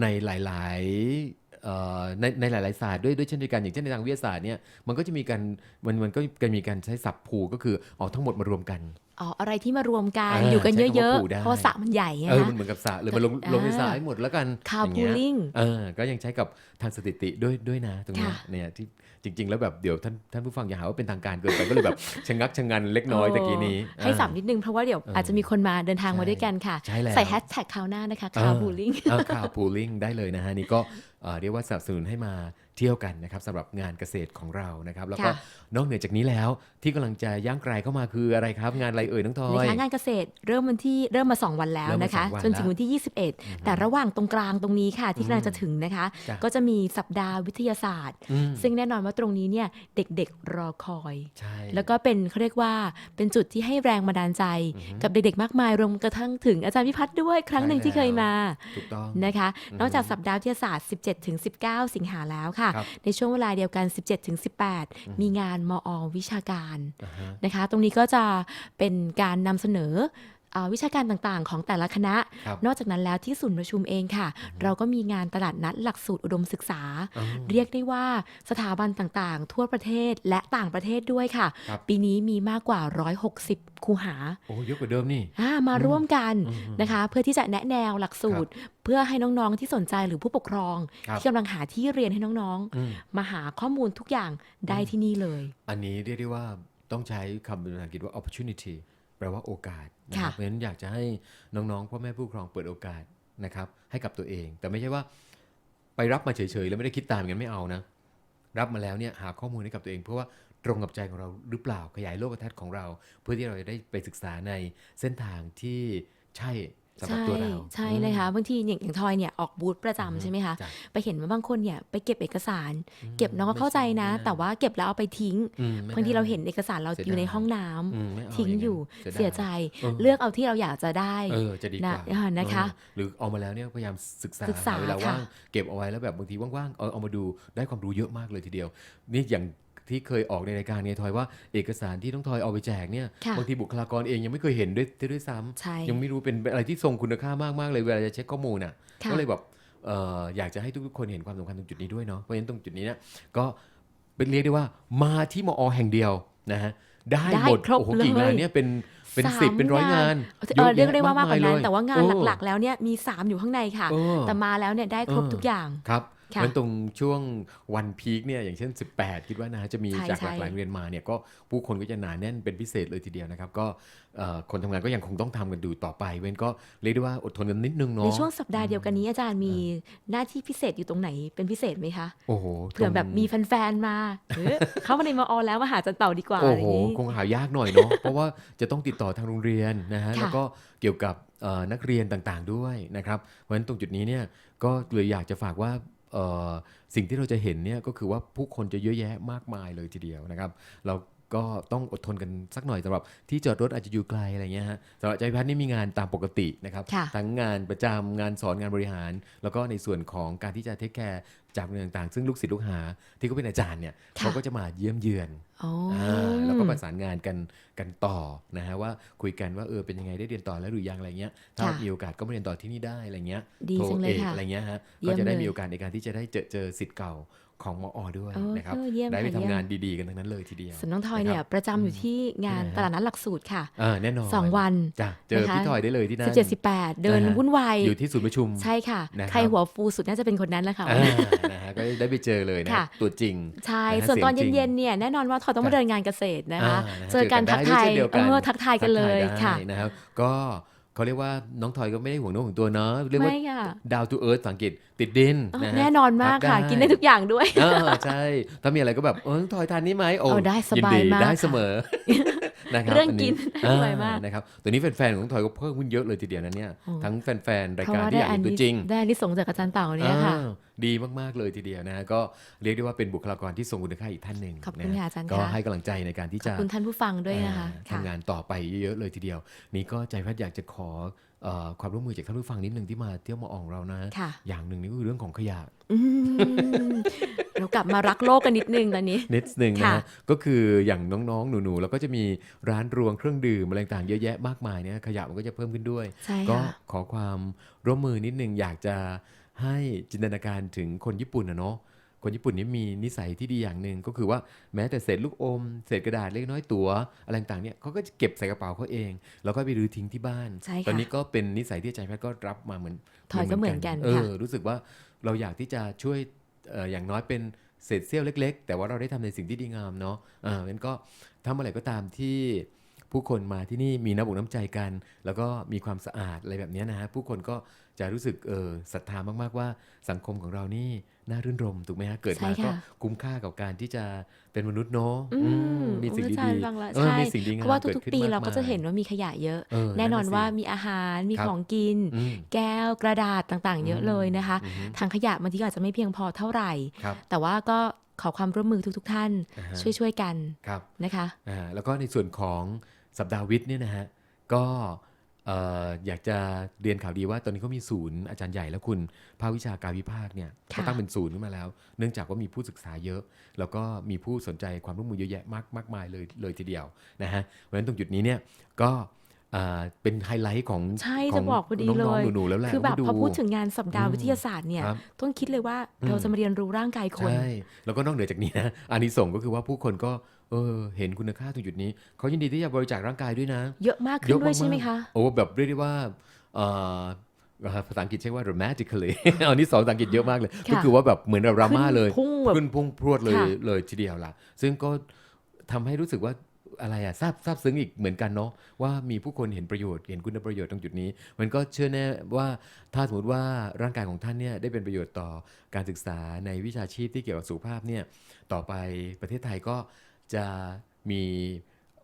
ในหลายๆเอ่อในในหลาย ๆ ศาสตร์ด้วยด้วยเช่นเดียวกันอย่างเช่นในทางวิทยาศาสตร์เนี่ยมันก็จะมีการมันมันก็จะมีการใช้ศัพท์ pool ก็คือเอาทั้งหมดมารวมกัน อ๋ออะไรที่มารวมกันอ่าอยู่กันใช้เยคำว่าอะ pool ได้ ๆ เพราะว่าสระมันใหญ่ไงเออคะ มันเหมือนกับสระเลยมันลงอ่า ลงในสระให้หมดแล้วกันคาร์อย่างพูเงี้ย ลิ่ง เออก็ยังใช้กับทางสถิติด้วยด้วยนะตรงเนี้ยค่ะเนี่ยที่จริง ๆ แล้วแบบเดี๋ยวท่านท่านผู้ฟังอย่าหาว่าเป็นทางการเกินไป ก็เลยแบบชะงักชะงันเล็กน้อยตะกี้นี้ให้อ่าสับนิดนึงเพราะว่าเดี๋ยวเออออาจจะมีคนมาเดินทางมาใช่ ด้วยกันค่ะ ใช่แล้วใส่แฮชแท็กคราวหน้านะคะเออคาร์บูลิ่งเออข่าวพูลิ่งได้เลยนะฮะนี่ก็เอ่อเรียกว่าสนับสนุนให้มา เที่ยวกันนะครับสำหรับงานเกษตรของเรานะครับ แล้วก็ค่ะนอกเหนือจากนี้แล้วที่กำลังจะย่างไกลเข้ามาคืออะไรครับ งานอะไรเอ่ยน้องทอนะยคะงานเกษตรเริ่มวันที่เริ่มมา 2 วันแล้วเริ่มมานะคะสองวันจนถึงแล้ววันที่ 21 แต่ระหว่างตรงกลางตรงนี้ค่ะที่กำลังจะถึงนะคะจ้ะก็จะมีสัปดาห์วิทยาศาสตร์อืมซึ่งแน่นอนว่าตรงนี้เนี่ยเด็กๆรอคอยใช่แล้วก็เป็นเขาเรียกว่าเป็นจุดที่ให้แรงบันดาลใจ กับเด็กๆมากมายรวมกระทั่งถึงอาจารย์พิพัฒน์ด้วยครั้งหนึ่งที่เคยมาถูกต้องนะคะอืมนอกจากสัปดาห์วิทยาศาสตร์ 17ถึง19 สิงหาแล้วค่ะครับในช่วงเวลาเดียวกัน 17ถึง18 มีงานมอวิชาการอ่าฮะนะคะ ตรงนี้ก็จะเป็นการนำเสนออ่า วิชาการต่างๆ ของแต่ละคณะครับนอกจากนั้นแล้วที่ศูนย์ประชุมเองค่ะ เราก็มีงานตลาดนัดหลักสูตรอุดมศึกษาอ๋อเรียกได้ว่าสถาบันต่างๆ ทั่วประเทศและต่างประเทศด้วยค่ะครับปีนี้มีมากกว่า 160 คูหาโอ้เยอะกว่าเดิมนี่อ่ามาร่วมกันอืมนะคะ เพื่อที่จะแนะแนวหลักสูตรเพื่อให้น้องๆที่สนใจหรือผู้ปกครองครับที่กำลังหาที่เรียนให้น้องอืมๆมาหาข้อมูลทุกอย่างได้ที่นี่เลย อันนี้เรียกได้ว่าต้องใช้คำเป็นภาษาอังกฤษว่า opportunity แปลว่าโอกาสนะครัค่ะบเพราะฉะนั้นอยากจะให้น้องๆพ่อแม่ผู้ปกครองเปิดโอกาสนะครับให้กับตัวเอง แต่ไม่ใช่ว่าไปรับมาเฉยๆแล้วไม่ได้คิดตามอย่างนั้นไม่เอานะ รับมาแล้วเนี่ยหาข้อมูลให้กับตัวเองเพราะว่าตรงกับใจของเราหรือเปล่าขยายโลกทัศน์ของเรา เพื่อที่เราจะได้ไปศึกษาในเส้นทางที่ใช่ สำหรับใช่ตัวเราใช่เลยค่ะบางทีอย่างอย่างทอยเนี่ยออกบูธประจำใช่ไหมคะจ้ะไปเห็นว่าบางคนเนี่ยไปเก็บเอกสาร เก็บน้องก็เข้าใจนะไม่ใช่แต่ว่าเก็บแล้วเอาไปทิ้งอืมไม่บางทีได้เราเห็นเอกสารเราเสียอยู่ในดายห้องน้ำอืมไม่เอาทิ้งางนั้นอยู่ดาเสียใจเออเลือกเอาที่เราอยากจะได้เออจะดีกว่านะอ่านะคะเออหรือเอามาแล้วเนี่ยพยายามศึกษาศึกษาหเวลาค่ะว่างเก็บเอาไว้แล้วแบบบางทีว่างๆเอาเอามาดูได้ความรู้เยอะมากเลยทีเดียว นี่อย่าง ที่เคยออกในรายการไงทอยว่าเอกสารที่ต้องทอยเอาไปแจกเนี่ยค่ะบางทีบุคลากรเองยังไม่เคยเห็นด้วยด้วยซ้ำใช่ยังไม่รู้เป็นอะไรที่ทรงคุณค่ามากๆเลยเวลาจะเช็คข้อมูลน่ะค่ะ ก็เลยแบบเอ่ออยากจะให้ทุกๆคนเห็นความสำคัญตรงจุดนี้ด้วยเนาะเพราะฉะนั้นตรงจุดนี้เนี่ยก็เป็นเรียกได้ว่ามาที่มอแห่งเดียวนะฮะได้ได้หมดครบโอ้โหกี่เลย งานเนี่ยเป็นเป็นสามสิบเป็นร้อยงานเออเรียกได้อะว่ามากกว่านั้นเลยแต่ว่างานเออหลักๆ แล้วเนี่ยมี 3 อยู่ข้างในค่ะเออแต่มาแล้วเนี่ยได้ครบเออทุกอย่าง ครับค่ะ มันตรงช่วงวันพีคเนี่ยอย่างเช่น 18 คิดว่านะฮะจะมีใช่จากหลากใช่หลายโรงเรียนมาเนี่ยก็ผู้คนก็จะหนาแน่นเป็นพิเศษเลยทีเดียวนะครับก็เอ่อคนทำงานก็ยังคงต้องทำกันดูต่อไป เว้นก็เรียกได้ว่าอดทนกันนิดนึงเนาะในช่วงสัปดาห์เดียวกันนี้อาจารย์มีหน้าที่พิเศษอยู่ตรงไหนเป็นพิเศษไหมคะโอ้โหเผื่อแบบตรงมีแฟนๆมาเออเข้ามาในมอแล้วมาหาอาจันเต่าดีกว่าโอ้อะไรอโหย่างนี้คงหายากหน่อยเนาะเพราะว่าจะต้องติดต่อทางโรงเรียนนะฮะค่ะแล้วก็เกี่ยวกับเอ่อนักเรียนต่างๆด้วยนะครับเพราะฉะนั้นตรงจุดนี้เนี่ยก็เลยอยากจะฝากว่าเอ่อ สิ่งที่เราจะเห็นเนี่ยก็คือว่าผู้คนจะเยอะแยะมากมายเลยทีเดียวนะครับ เรา ก็ต้องอดทนกันสักหน่อยสำหรับที่จอดรถอาจจะอยู่ไกลอะไรเงี้ยฮะสำหรับใจพัฒน์นี่มีงานตามปกตินะครับค่ะทั้งงานประจำงานสอนงานบริหาร แล้วก็ในส่วนของการที่จะเทคแคร์จากโรงเรียนต่างๆ ซึ่งลูกศิษย์ลูกหาที่เขาเป็นอาจารย์เนี่ยค่ะเขาก็จะมาเยี่ยมเยือนอ๋อออ่าแล้วก็ประสานงานกันกันต่อนะฮะว่าคุยกันว่าเออเป็นยังไงได้เรียนต่อแล้วหรือยังอะไรเงี้ยถ้าค่ะมีโอกาสก็มาเรียนต่อที่นี่ได้อะไรเงี้ยดีโทจังเลเอยกค่ะอะไรเงี้ยฮะเยี่ก็ยมจะได้เลยมีโอกาสในการที่จะได้เจอเจอสิทธิ์เก่า ของมอด้วยเออนะครับเออเยี่ยมได้ไปค่ะทำเยี่ยมงานดีๆกันทั้งนั้นเลยทีเดียวส่วนน้องทอยเนี่ยประจำอยู่ที่งานที่ไหนฮะตลาดนัดหลักสูตรค่ะอ่าแน่นอนสองวันจ้ะเจอนะคะพี่ทอยได้เลยที่นั่น17 18เดินอ่าฮะวุ่นวายอยู่ที่ศูนย์ประชุมใช่ค่ะนะครับใครหัวฟูสุดน่าจะเป็นคนนั้นแหละค่ะอ่านะฮะก็ได้ไปเจอเลยนะค่ะตัวจริงใช่นะฮะส่วนตอนเสียงจริงเย็นๆเนี่ยแน่นอนว่าทอยต้องมาจ้ะเดินงานเกษตรนะคะอ่านะฮะเจอกันเจอกันทักทายได้ด้วยเช่นเดียวกันเออทักทายกันเลยทัทาค่ะได้นะครับก็ เขาเรียกว่าน้องทอยก็ไม่ได้ห่วงโน้ของตัวเนาะเรียกว่าไม่ค่ะดาวทูเอิร์ธสังเกตติดดินเออนะฮะ แน่นอนมากค่ะทักินได้ทุกอย่างด้วยอ่าใช่ ถ้ามีอะไรก็แบบเออทอยทานนี้ไหมโอ้เอาได้สบายนดีมากได้เสมอ นะครับเรื่องกินอัได้สบายมากอ่นะครับตัวนี้แฟนๆของทอยก็เพิ่มขึ้นเยอะเลยทีเดียวนะเนี่ยโอ้ทั้งแฟนๆรายเพราะการว่าที่ได้อยากอันเห็นตัวนี้จริง ได้อันนี้ส่งส์จากอาจารย์เต่าเนี่ยค่ะอ่าดีมากๆเลยทีเดียวนะฮะก็เรียกได้ว่าเป็นบุคลากรที่ทรงคุณค่าอีกท่านหนึ่งขอบคุณนค่ะอาจารย์ก็ค่ะให้กำลังใจในการที่ขอบจะคุณท่านผู้ฟังด้วยนะคะอ่าค่ะทำงานต่อไปเยอะๆเลยทีเดียว นี่ก็ใจพัดอยากจะขอเอ่อความร่วมมือจากท่านผู้ฟังนิดนึงที่มาเที่ยวมาอองเรานะค่ะอย่างหนึ่งนี่ก็คือเรื่องของขยะอืม เรากลับมารักโลกกันนิดนึงตอนนี้ นิดหนึ่งนะค่ะฮะก็คืออย่างน้องๆ หนูๆ แล้วก็จะมีร้านรวงเครื่องดื่มอะไรต่างๆ เยอะแยะมากมายเนี่ยขยะมันก็จะเพิ่มขึ้นด้วยใช่ก็ค่ะขอความร่วมมือนิดนึงอยากจะให้จินตนาการถึงคนญี่ปุ่นนะเนาะคนญี่ปุ่นนี่มีนิสัยที่ดีอย่างหนึ่งก็คือว่าแม้แต่เศษลูกอม เศษกระดาษเล็กน้อยตัวอะไรต่างๆเนี่ยเขาก็จะเก็บใส่กระเป๋าเขาเอง แล้วก็ไปรื้อทิ้งที่บ้านใช่ค่ะตอนนี้ก็เป็นนิสัยที่อาจารย์แพทย์ก็รับมาเหมือนทอยก็เหมือนกันเอค่ะอรู้สึกว่าเราอยากที่จะช่วยเอย่างน้อยเป็นเศษเสี้ยวเล็ก ๆ แต่ว่าเราได้ทำในสิ่งที่ดีงามเนาะอ่างั้นก็ทำอะไรก็ตามที่ผู้คนมาที่นี่มีน้ำอกน้ำใจกัน แล้วก็มีความสะอาดอะไรแบบนี้นะฮะผู้คนก็จะรู้สึกเออศรัทธามากๆว่าสังคมของเรานี่ น่ารื่นรมย์ถูกไหมฮะเกิดมาใช่ก็ค่ะคุ้มค่ากับการที่จะเป็นมนุษย์เนาะอือืมมมีสิ่งอาจารดีย์ฟังละๆเออใช่มีสิ่งดีงามเพราะว่าเกิดทุกขึ้นๆปีมกเราก็จะมยเห็นว่ามีขยะเยอะเออแน่นอนสิว่ามีอาหารมีครับของกินอืมแก้วกระดาษต่างๆ เยอะอืมเลยนะคะอือฮึทางขยะบางทีก็อาจจะไม่เพียงพอเท่าไหร่ครับแต่ว่าก็ขอความร่วมมือทุก ๆ ท่านอ่าฮะช่วยๆกันครับนะคะอ่าแล้วก็ในส่วนของสัปดาห์วิทย์เนี่ยนะฮะก็เอ่ออยากจะเรียนข่าวดีว่าตอนนี้เขามีศูนย์อาจารย์ใหญ่แล้วคุณภาควิชาการวิพากษ์เนี่ยค่ะเขาตั้งเป็นศูนย์ขึ้นมาแล้ว เนื่องจากว่ามีผู้ศึกษาเยอะ แล้วก็มีผู้สนใจความร่วมมือเยอะแยะมากมากมายเลยเลยทีเดียวนะฮะเพราะฉะนั้นตรงจุดนี้เนี่ยก็อ่าเป็นไฮไลท์ของใช่ขจะงบอกพอดีน้เลองยๆหนูๆแล้วแหละคือแบบว่าพอพูดถึงงานสัปดาห์อืมวิทยาศาสตร์เนี่ยครับต้องคิดเลยว่าอืมเราจะมาเรียนรู้ร่างกายคนใช่แล้วก็นอกเหนือจากนี้นะอานิสงส์ก็คือว่าผู้คนก็ เออ เห็นคุณค่าตรงจุดนี้ เขายินดีที่จะบริจาคร่างกายด้วยนะ เยอะมากขึ้นด้วยใช่ไหมคะ โอ้แบบเรียกได้ว่าเอ่อภาษาอังกฤษใช้ว่า dramatically อันนี้สอนภาษาอังกฤษเยอะมากเลยค่ะก็คือว่าแบบเหมือนดราม่าขึ้นเลยพุ่งแบบขึ้นพุ่งพรวดเลยค่ะเลยทีเดียวล่ะ ซึ่งก็ทำให้รู้สึกว่าอะไรอะซาบซาบซึ้งอีกเหมือนกันเนาะว่ามีผู้คนเห็นประโยชน์เห็นคุณประโยชน์ตรงจุดนี้ มันก็เชื่อแน่ว่าถ้าสมมติว่าร่างกายของท่านเนี่ยได้เป็นประโยชน์ต่อการศึกษาในวิชาชีพที่เกี่ยวกับสุขภาพเนี่ยต่อไปประเทศไทยก็ จะมี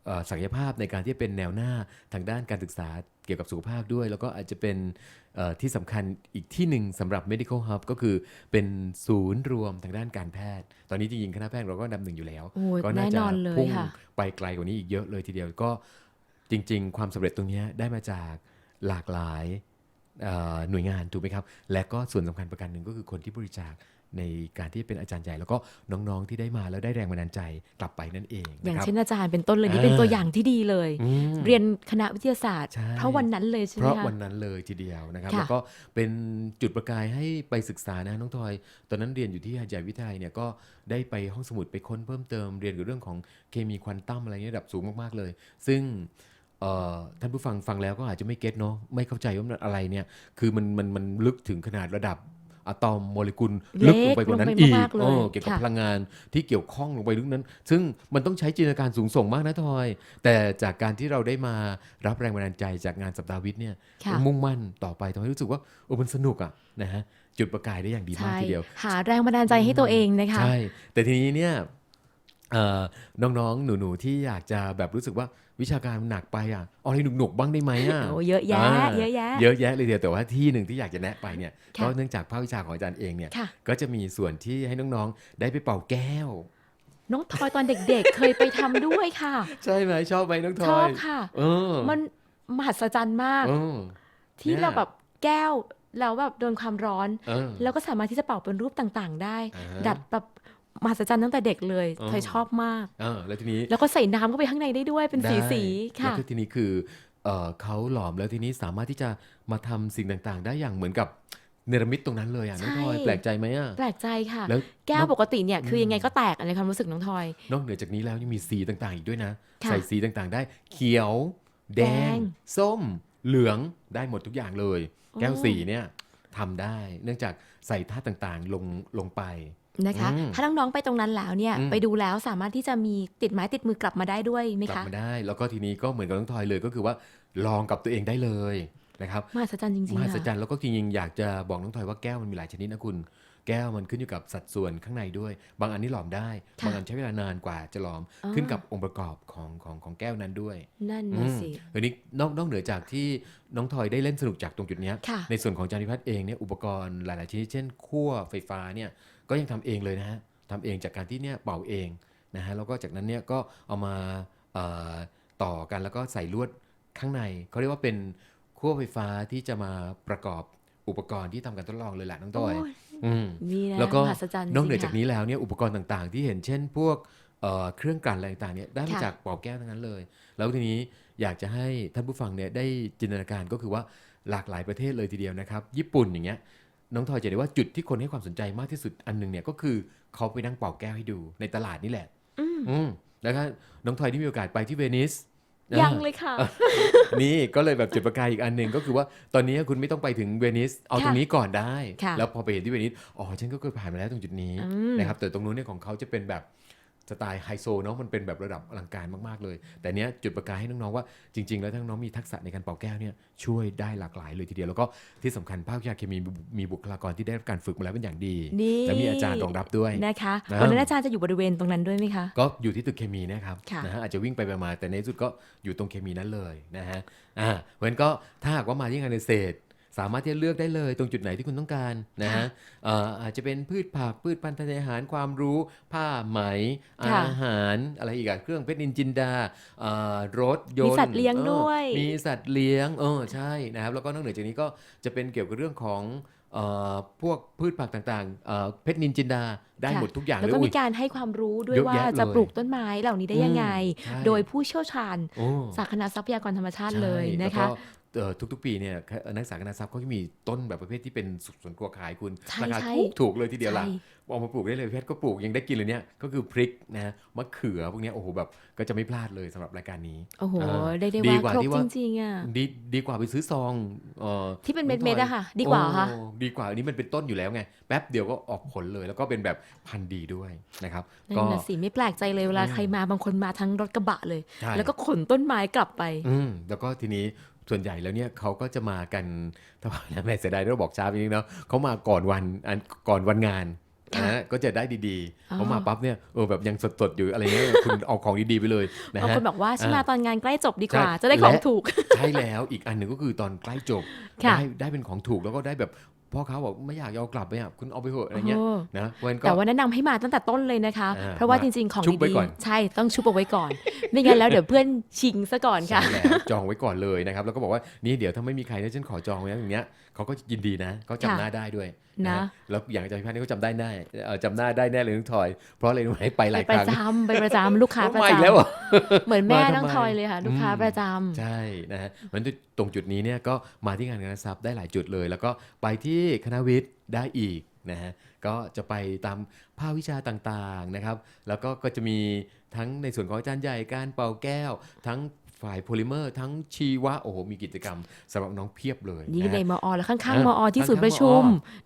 เอ่อศักยภาพในการที่จะเป็นแนวหน้าทางด้านการศึกษาเกี่ยวกับสุขภาพด้วย แล้วก็อาจจะเป็นเอ่อที่สำคัญอีกที่หนึ่งสำหรับ medical hub ก็คือเป็นศูนย์รวมทางด้านการแพทย์ ตอนนี้จริงๆคณะแพทย์เราก็อันดับหนึ่งอยู่แล้วโอ้ยก็แน่น่าจะนอนเลยพุ่งค่ะไปไกลกว่านี้อีกเยอะเลยทีเดียวก็จริง ๆ ความสำเร็จตรงเนี้ยได้มาจากหลากหลายเอ่อหน่วยงานถูกไหมครับ และก็ส่วนสำคัญประการหนึ่งก็คือคนที่บริจาค ในการที่เป็นอาจารย์ใหญ่แล้วก็น้องๆที่ได้มาแล้วได้แรงบันดาลใจกลับไปนั่นเองอย่างนะครับเช่นอาจารย์เป็นต้นเลยนี่อ่าเป็นตัวอย่างที่ดีเลยอืมเรียนคณะวิทยาศาสตร์ใช่เพราะวันนั้นเลยใช่ไหเพมราะคะวันนั้นเลยทีเดียวนะครับค่ะแล้วก็เป็นจุดประกายให้ไปศึกษานะน้องทอย ตอนนั้นเรียนอยู่ที่หาดใหญ่วิทยาลัยเนี่ยก็ได้ไปห้องสมุดไปค้นเพิ่มเติมเรียนเกี่ยวกับเรื่องของเคมีควอนตัมอะไรเงี้ยระดับสูงมากๆเลย ซึ่งเอ่อท่านผู้ฟังฟังแล้วก็อาจจะไม่เก็ตเนาะไม่เข้าใจว่ามันอะไรเนี่ย คือมันมันมันลึกถึงขนาดระดับ อะตอมโมเลกุลลึกลงไปกว่านั้นเล็กลงไปอีกมากๆเลยเออเกี่ยวกับค่ะพลังงานที่เกี่ยวข้องลงไปลึกนั้น ซึ่งมันต้องใช้จินตนาการสูงส่งมากนะทอย แต่จากการที่เราได้มารับแรงบันดาลใจจากงานสัปดาห์วิทย์เนี่ยค่ะมุ่งมั่นต่อไปทำให้รู้สึกว่าโอ้มันสนุกอะนะฮะจุดประกายได้อย่างดีมากใช่ทีเดียว หาแรงบันดาลใจให้ตัวเองนะคะใช่แต่ทีนี้เนี่ยเอ่อน้องๆ หนูๆ ที่อยากจะแบบรู้สึกว่า วิชาการมันหนักไปอะเอาอะไรหนุกๆบ้างได้ไหมอะโอ้เยอะแยะาเยอะแยะเยอะแยะเลยเดียวแต่ว่าที่หนึ่งที่อยากจะแนะไปเนี่ยค่ะก็เนื่องจากภาควิชาของอาจารย์เองเนี่ยค่ะก็จะมีส่วนที่ให้น้องๆ ได้ไปเป่าแก้วน้องทอยตอนเด็กๆ เคยไปทำด้วยค่ะ ใช่ไหมชอบไหมน้องทชออบยค่ะเออมันมหัศจรรย์มากเออที่เนี่ยเราแบบแก้วแล้วแบบโดนความร้อนเออแล้วก็สามารถที่จะเป่าเป็นรูปต่างๆ ได้อ่าฮะดัดแบบ มหัศจรรย์ตั้งแต่เด็กเลยอ๋อเธอชอบมากเออแล้วทีนี้แล้วก็ใส่น้ำเข้าไปข้างในได้ด้วยเป็นสีได้สีๆแล้วค่ะก็ทีนี้คือเอ่อเขาหลอมแล้วทีนี้สามารถที่จะมาทำสิ่งต่างๆ ได้อย่างเหมือนกับเนรมิตตรงนั้นเลยอะน้องใช่ทอยแปลกใจไหมอะแปลกใจค่ะแล้วแก้วนอกปกติเนี่ยคือยังไงก็แตกในความรู้สึกน้องทอย นอกเหนือจากนี้แล้วยังมีสีต่างๆ อีกด้วยนะค่ะใส่สีต่างๆ ได้เขียว แดแดงงส้ม เหลืองได้หมดทุกอย่างเลยโอ้แก้วสีเนี่ยทำได้ เนื่องจากใส่ธาตุต่างๆ ลงลงไป นะคะ อืม ถ้าน้องๆไปตรงนั้นแล้วเนี่ย อืม ไปดูแล้วสามารถที่จะมีติดไม้ติดมือกลับมาได้ด้วยไหมกลับคะมาได้ แล้วก็ทีนี้ก็เหมือนกับน้องทอยเลยก็คือว่าลองกับตัวเองได้เลยนะครับมหัศจรรย์จริงมๆหัศจรค่ะรย์แล้วก็จริงๆอยากจะบอกน้องทอยว่าแก้วมันมีหลายชนิดนะคุณ แก้วมันขึ้นอยู่กับสัดส่วนข้างในด้วย บางอันนี่หลอมได้ค่ะบางอันใช้เวลานานกว่าจะหลอมอ๋อขึ้นกับองค์ประกอบของของของแก้วนั้นด้วย นั่นอืนะมสิทีนี้นอกนอกเหนือจากที่น้องทอยได้เล่นสนุกจากตรงจุดเนี้ยค่ะในส่วนของจานิพัฒน์เองเนี่ยอุปกรณ์หลาย ๆ ชนิดเช่นขั้วไฟฟ้าเนี่ยก็ยังทำเองเลยนะฮะทำเองจากการที่เนี่ยเป่าเองนะฮะแล้วก็จากนั้นเนี่ยก็เอามาเอ่อต่อกันแล้วก็ใส่ลวดข้างในเขาเรียกว่าเป็นขั้วไฟฟ้าที่จะมาประกอบอุปกรณ์ที่ทำการทดลองเลยแหละน้องทอยโอ้ยอืม นี่นะแล้วก็มหัศจรรย์นอกเหนือจริงๆจากนี้แล้วเนี่ยอุปกรณ์ต่างๆ ที่เห็นเช่นพวกเอ่อเครื่องกลั่นอะไรต่างๆเนี่ยได้มาค่ะจากเป่าแก้วทั้งนั้นเลย แล้วทีนี้อยากจะให้ท่านผู้ฟังเนี่ยได้จินตนาการก็คือว่าหลากหลายประเทศเลยทีเดียวนะครับ ญี่ปุ่นอย่างเงี้ยน้องทอยจะได้ว่าจุดที่คนให้ความสนใจมากที่สุดอันหนึงเนี่ยก็คือเขาไปนั่งเป่าแก้วให้ดูในตลาดนี่แหละ อืมอืมแล้วก็น้องทอยที่มีโอกาสไปที่เวนิส ยังอ่าเลยค่ะ นี่ก็เลยแบบจุดประกายอีกอันหนึ่งก็คือว่าตอนนี้คุณไม่ต้องไปถึงเวนิสเอาค่ะตรงนี้ก่อนได้ค่ะแล้วพอไปเห็นที่เวนิสอ๋อฉันก็เคยผ่านมาแล้วตรงจุดนี้อืมนะครับแต่ตรงนู้นเนี่ยของเขาจะเป็นแบบ สไตล์ไฮโซเนาะมันเป็นแบบระดับอลังการมากๆเลย แต่เนี้ยจุดประกายให้น้องๆว่าจริง ๆ แล้วถ้าน้องๆมีทักษะในการเป่าแก้วเนี่ยช่วยได้หลากหลายเลยทีเดียว แล้วก็ที่สำคัญภาควิชาเคมีมีบุคลากรที่ได้รับการฝึกมาแล้วเป็นอย่างดีนี่และมีอาจารย์รองรับด้วยนะคะนะวันนั้นอาจารย์จะอยู่บริเวณตรงนั้นด้วยไหมคะ ก็อยู่ที่ตึกเคมีเนะครับค่ะนะฮะอาจจะวิ่งไปไปมาแต่ในที่สุดก็อยู่ตรงเคมีนั้นเลยนะฮะอ่าเพราะฉะนั้นก็ถ้าหากว่ามาที่งานเกษตร สามารถที่จะเลือกได้เลยตรงจุดไหนที่คุณต้องการนะฮะเอ่ออาจจะเป็นพืชผักพืชพันธุ์ธัญญาหารความรู้ ผ้าไหมค่ะอาหารอะไรอีกอะเครื่องเพชรนินจินดาเอ่อรถยนต์มีสัตว์เลี้ยงออด้วย มีสัตว์เลี้ยงเออใช่นะครับแล้วก็นอกเหนือจากนี้ก็จะเป็นเกี่ยวกับเรื่องของเอ่อพวกพืชผักต่างๆเอ่อเพชรนินจินดาได้ค่ะหมดทุกอย่างแล้วเลยก็อุ๊มียการให้ความรู้ด้วยเยอะว่าแยะจะเลยปลูกต้นไม้เหล่านี้ได้ยังไงอืมใช่โดยผู้เชี่ยวชาญโอ้จากคณะทรัพยากรธรรมชาติใช่เลยนะแล้วคะก็เอ่อ ทุกๆ ปีเนี่ยนักศึกษาคณะทรัพย์เขาจะมีต้นแบบประเภทที่เป็นสวนครัวขายคุณใช่ราคาใช่ถูกถูกเลยทีเดียวล่ะใช่เอามาปลูกได้เลยเพชรก็ปลูกยังได้กินเลยเนี่ยก็คือพริกนะฮะมะเขือพวกเนี้ยโอ้โหแบบก็จะไม่พลาดเลยสำหรับรายการนี้โอ้โหอ่าได้ได้ดีว่ากว่าครบที่จว่าริงๆอะดีดีกว่าไปซื้อซองเอ่อที่เป็นน้เม็องดเม็ดทอยอะค่ะ ดีกว่าค่ะโอ้ดีกว่าอันนี้มันเป็นต้นอยู่แล้วไงแป๊บเดียวก็ออกผลเลย แล้วก็เป็นแบบพันธุ์ดีด้วยนะครับนั่ก็นน่ะสิไม่แปลกใจเลยเวลาอืมใครมาบางคนมาทั้งรถกระบะเลยใช่แล้วก็ขนต้นไม้กลับไปอืมแล้วก็ทีนี้ ส่วนใหญ่แล้วเนี่ยเขาก็จะมากันถ้าว่านะแม่เสียดายที่เราบอกช้าไปนิดนึงเนาะเขามาก่อนวันอันก่อนวันงานค่ะนะฮะก็จะได้ดีอ๋อๆเขามาปั๊บเนี่ยเออแบบยังสดๆอยู่อะไรเงี้ยคุณเอาของดีๆไปเลยนะบางฮะคนบอกว่าฉันอ่ามมาตอนงานใกล้จบดีกว่าใช่จะได้ของและถูก ใช่แล้วอีกอันหนึ่งก็คือตอนใกล้จบค่ะได้ได้เป็นของถูกแล้วก็ได้แบบ พ่อเขาบอกไม่อยากเอากลับไปอะคุณเอาไปเถอะอะไรเงี้ยโอ้นะวันก็แต่ว่าแนะนำให้มาตั้งแต่ต้นเลยนะคะอ่าเพราะว่ามาจริง ๆ ของชุบไว้ดีก่อนๆใช่ต้องชุบเอาไว้ก่อน ไม่งั้นแล้วเดี๋ยวเพื่อนชิงซะก่อนค่ะใช่แล้วจองไว้ก่อนเลยนะครับ แล้วก็บอกว่านี่เดี๋ยวถ้าไม่มีใครเนี่ยฉันขอจองไว้นะอย่างเงี้ยเขาก็ยินดีนะเขาจำค่ะหน้าได้ด้วยนะฮแล้วอย่างอาจารย์พิพัฒน์นี่ก็จำได้แน่เอ่อจำหน้าได้แน่เลยน้องทอย เพราะอะไรรู้ไหมไปหไปลายปคระรั้งจำไปประจำลูกค้าประมาจอีกแล้วเหรอำเหมือนแม่มาทำไมน้องทอยเลยค่ะ ลูกค้าอืมประจำใช่นะฮะมันตรงจุดนี้เนี่ยก็มาที่งานการทรัพย์ได้หลายจุดเลย แล้วก็ไปที่คณะวิทย์ได้อีกนะฮะก็จะไปตามภาควิชาต่างๆนะครับ แล้วก็ก็จะมีทั้งในส่วนของอาจารย์ใหญ่การเป่าแก้ว ทั้ง ฝ่ายโพลิเมอร์ทั้งชีวะโอ้โหมีกิจกรรมสำหรับน้องเพียบเลยนี่นะในฮะมอ แล้วข้างอะๆมอที่ศูนย์ประชุม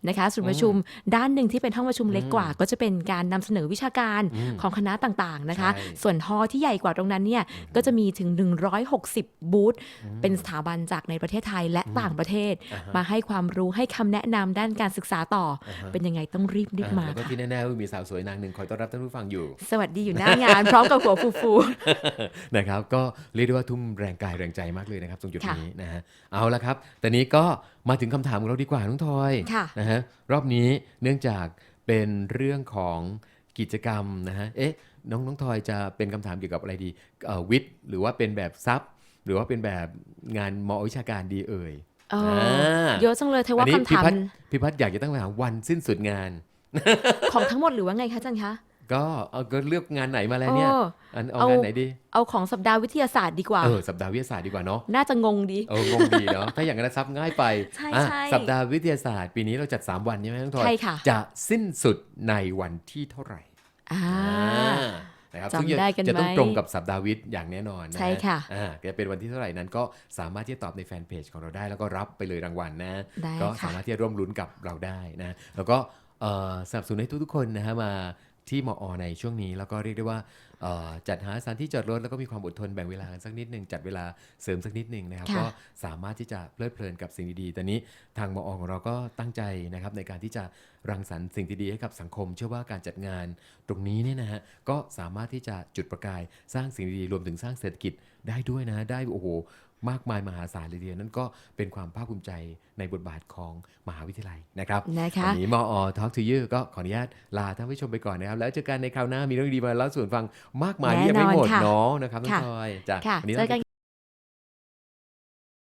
นะคะศูนย์ประชุมอืด้านหนึ่งที่เป็นห้องประชุมเล็กกว่าอืมก็จะเป็นการนำเสนอวิชาการอืมของคณะต่างๆนะคะใช่ส่วนฮอที่ใหญ่กว่าตรงนั้นเนี่ยก็จะมีถึง 160 บูธเป็นสถาบันจากในประเทศไทยและต่างประเทศอ่าฮะมาให้ความรู้ให้คำแนะนำด้านการศึกษาต่ออาฮะเป็นยังไงต้องรีบรีบอะมาแล้วก็ค่ะที่แน่ๆก็มีสาวสวยนางหนึ่งคอยต้อนรับท่านผู้ฟังอยู่ สวัสดีอยู่หน้างานพร้อมกับหัวฟูฟูนะครับก็เรียกได้ว่าทุ่มแรงกายแรงใจมากเลยนะครับตรงจุดค่ะนี้นะฮะเอาละครับแต่นี้ก็มาถึงคำถามของเราดีกว่าน้องทอยค่ะนะฮะรอบนี้เนื่องจากเป็นเรื่องของกิจกรรมนะฮะเอ๊ะน้องน้องทอยจะเป็นคำถามเกี่ยวกับอะไรดีเอ่อวิทย์หรือว่าเป็นแบบซับหรือว่าเป็นแบบงานมอวิชาการดีเอ่ยเอออ่าเยอะจังเลยเธอว่าอันนี้คำถามพี่พัดพี่พัฒน์อยากจะตั้งคำถามวันสิ้นสุดงาน ของทั้งหมดหรือว่าไงคะอาจันคะ ก็เอาก็เลือกงานไหนมาแล้วเนี่ยโอ้อันเอาเอางานไหนดี เอาของสัปดาห์วิทยาศาสตร์ดีกว่า เออสัปดาห์วิทยาศาสตร์ดีกว่าเนาะ น่าจะงงดี เอองงดีเนาะ ถ้าอย่างนั้นซับง่ายไป ใช่อะใช่สัปดาห์วิทยาศาสตร์ปีนี้เราจัด 3 วันใช่ไหมน้องทอยใช่ค่ะ จะสิ้นสุดในวันที่เท่าไหร่ อ่าอ่านะครับจำซึ่งจะได้กันจะต้องไหมตรงกับสัปดาห์วิทย์อย่างแน่นอนนฮใช่ค่ะอ่าจะเป็นวันที่เท่าไหร่นั้นก็สามารถที่จะตอบในแฟนเพจของเราได้ แล้วก็รับไปเลยรางวัลนะได้ก็ค่ะสามารถที่จะร่วมลุ้นกับเราได้นะ แล้วก็เอ่อสนับสนุนให้ทุกๆคนนะฮะมา ที่มอในช่วงนี้ แล้วก็เรียกได้ว่าเอ่อจัดหาสถานที่จอดรถแล้วก็มีความอดทนแบ่งเวลากันสักนิดหนึ่งจัดเวลาเสริมสักนิดหนึ่งนะครับค่ะก็สามารถที่จะเพลิดเพลินกับสิ่งดีๆแต่นี้ทางมอของเราก็ตั้งใจนะครับในการที่จะรังสรรค์สิ่งดีๆให้กับสังคม เชื่อว่าการจัดงานตรงนี้เนี่ยนะฮะก็สามารถที่จะจุดประกายสร้างสิ่งดีๆรวมถึงสร้างเศรษฐกิจได้ด้วยนะได้โอ้โห มากมายมหาศาลเลยทีเดียวนั่นก็เป็นความภาคภูมิใจในบทบาทของมหาวิทยาลัยนะครับนะคะวันนี้มอ Talk to you ก็ขออนุญาตลาท่านผู้ชมไปก่อนนะครับ แล้วเจอกันในคราวหน้ามีเรื่องดีมาเล่าสู่กันฟังมากมายที่ยังไม่หมดแน่นอนค่ะเนาะนะครับน้องค่ะทอยจ้ะค่ะวันนี้เจอกัน